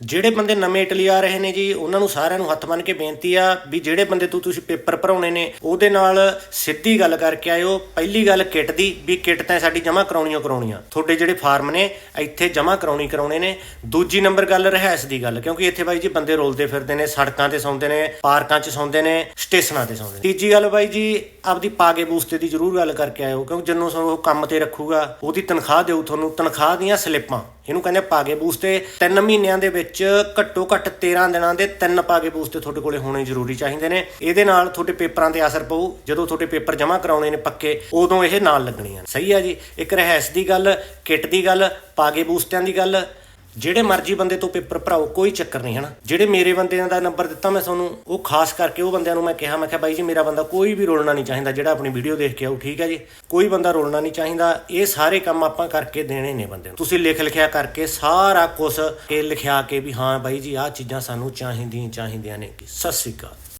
ਜਿਹੜੇ ਬੰਦੇ ਨਵੇਂ ਇਟਲੀ ਆ ਰਹੇ ਨੇ ਜੀ, ਉਹਨਾਂ ਨੂੰ ਸਾਰਿਆਂ ਨੂੰ ਹੱਥ ਮੰਨ ਕੇ ਬੇਨਤੀ ਆ ਵੀ ਜਿਹੜੇ ਬੰਦੇ ਤੂੰ ਤੁਸੀਂ ਪੇਪਰ ਭਰਾਉਣੇ ਨੇ, ਉਹਦੇ ਨਾਲ ਸਿੱਧੀ ਗੱਲ ਕਰਕੇ ਆਇਓ। ਪਹਿਲੀ ਗੱਲ ਕਿੱਟ ਦੀ, ਵੀ ਕਿੱਟ ਤਾਂ ਸਾਡੀ ਜਮ੍ਹਾਂ ਕਰਾਉਣੀਆਂ ਕਰਾਉਣੀਆਂ। ਤੁਹਾਡੇ ਜਿਹੜੇ ਫਾਰਮ ਨੇ, ਇੱਥੇ ਜਮ੍ਹਾਂ ਕਰਾਉਣੀ ਕਰਾਉਣੇ ਨੇ। ਦੂਜੀ ਨੰਬਰ ਗੱਲ ਰਹਿਸ ਦੀ ਗੱਲ, ਕਿਉਂਕਿ ਇੱਥੇ ਬਾਈ ਜੀ ਬੰਦੇ ਰੋਲਦੇ ਫਿਰਦੇ ਨੇ, ਸੜਕਾਂ ਤੇ ਸੌਂਦੇ ਨੇ, ਪਾਰਕਾਂ 'ਚ ਸੌਂਦੇ ਨੇ, ਸਟੇਸ਼ਨਾਂ ਤੇ ਸੌਂਦੇ ਨੇ। ਤੀਜੀ ਗੱਲ ਬਾਈ ਜੀ ਆਪਦੀ ਪਾ ਕੇ ਬੂਸਤੇ ਦੀ ਜ਼ਰੂਰ ਗੱਲ ਕਰਕੇ ਆਇਓ ਕਿਉਂਕਿ ਜੰਨੂ ਸਰ ਉਹ ਕੰਮ ਤੇ ਰੱਖੂਗਾ, ਉਹਦੀ ਤਨਖਾਹ ਦੇਊ ਤੁਹਾਨੂੰ, ਤਨਖਾਹ ਦੀਆਂ ਸਲਿੱਪਾਂ। ਇਹਨੂੰ ਕਹਿੰਦੇ ਪਾਗੇ ਬੂਸਤੇ। 3 ਮਹੀਨਿਆਂ ਦੇ ਵਿੱਚ ਘੱਟੋ ਘੱਟ 13 ਦਿਨਾਂ ਦੇ 3 ਪਾਗੇ ਬੂਸਤੇ ਤੁਹਾਡੇ ਕੋਲੇ ਹੋਣੇ ਜ਼ਰੂਰੀ ਚਾਹੀਦੇ ਨੇ। ਇਹਦੇ ਨਾਲ ਤੁਹਾਡੇ ਪੇਪਰਾਂ ਤੇ ਅਸਰ ਪਊ। ਜਦੋਂ ਤੁਹਾਡੇ ਪੇਪਰ ਜਮ੍ਹਾਂ ਕਰਾਉਣੇ ਨੇ ਪੱਕੇ, ਉਦੋਂ ਇਹ ਨਾਲ ਲੱਗਣੀਆਂ ਸਹੀ ਆ ਜੀ। ਇੱਕ ਰਹਿਸ ਦੀ ਗੱਲ, ਕਿੱਟ ਦੀ ਗੱਲ ਪਾਗੇ ਬੂਸਤਿਆਂ ਦੀ ਗੱਲ। ਜਿਹੜੇ ਮਰਜ਼ੀ ਬੰਦੇ ਤੋਂ ਪੇਪਰ ਭਰਾਓ, ਕੋਈ ਚੱਕਰ ਨਹੀਂ, ਹਨਾ? ਜਿਹੜੇ ਮੇਰੇ ਬੰਦਿਆਂ ਦਾ ਨੰਬਰ ਦਿੱਤਾ ਮੈਂ ਤੁਹਾਨੂੰ, ਉਹ ਖਾਸ ਕਰਕੇ ਉਹ ਬੰਦਿਆਂ ਨੂੰ ਮੈਂ ਕਿਹਾ ਮੈਂ ਕਿਹਾ, ਬਾਈ ਜੀ, ਮੇਰਾ ਬੰਦਾ ਕੋਈ ਵੀ ਰੋਲਣਾ ਨਹੀਂ ਚਾਹੀਦਾ, ਜਿਹੜਾ ਆਪਣੀ ਵੀਡੀਓ ਦੇਖ ਕੇ ਆਊ, ਠੀਕ ਹੈ ਜੀ? ਕੋਈ ਬੰਦਾ ਰੋਲਣਾ ਨਹੀਂ ਚਾਹੀਦਾ, ਇਹ ਸਾਰੇ ਕੰਮ ਆਪਾਂ ਕਰਕੇ ਦੇਣੇ ਨੇ ਬੰਦੇ ਨੂੰ। ਤੁਸੀਂ ਲਿਖ ਲਿਖਿਆ ਕਰਕੇ ਸਾਰਾ ਕੁਝ ਕੇ ਲਿਖਿਆ ਕੇ ਵੀ, ਹਾਂ ਬਾਈ ਜੀ, ਆਹ ਚੀਜ਼ਾਂ ਸਾਨੂੰ ਚਾਹੀਦੀਆਂ ਚਾਹੀਦੀਆਂ ਨੇ ਸਤਿ ਸ੍ਰੀ ਅਕਾਲ।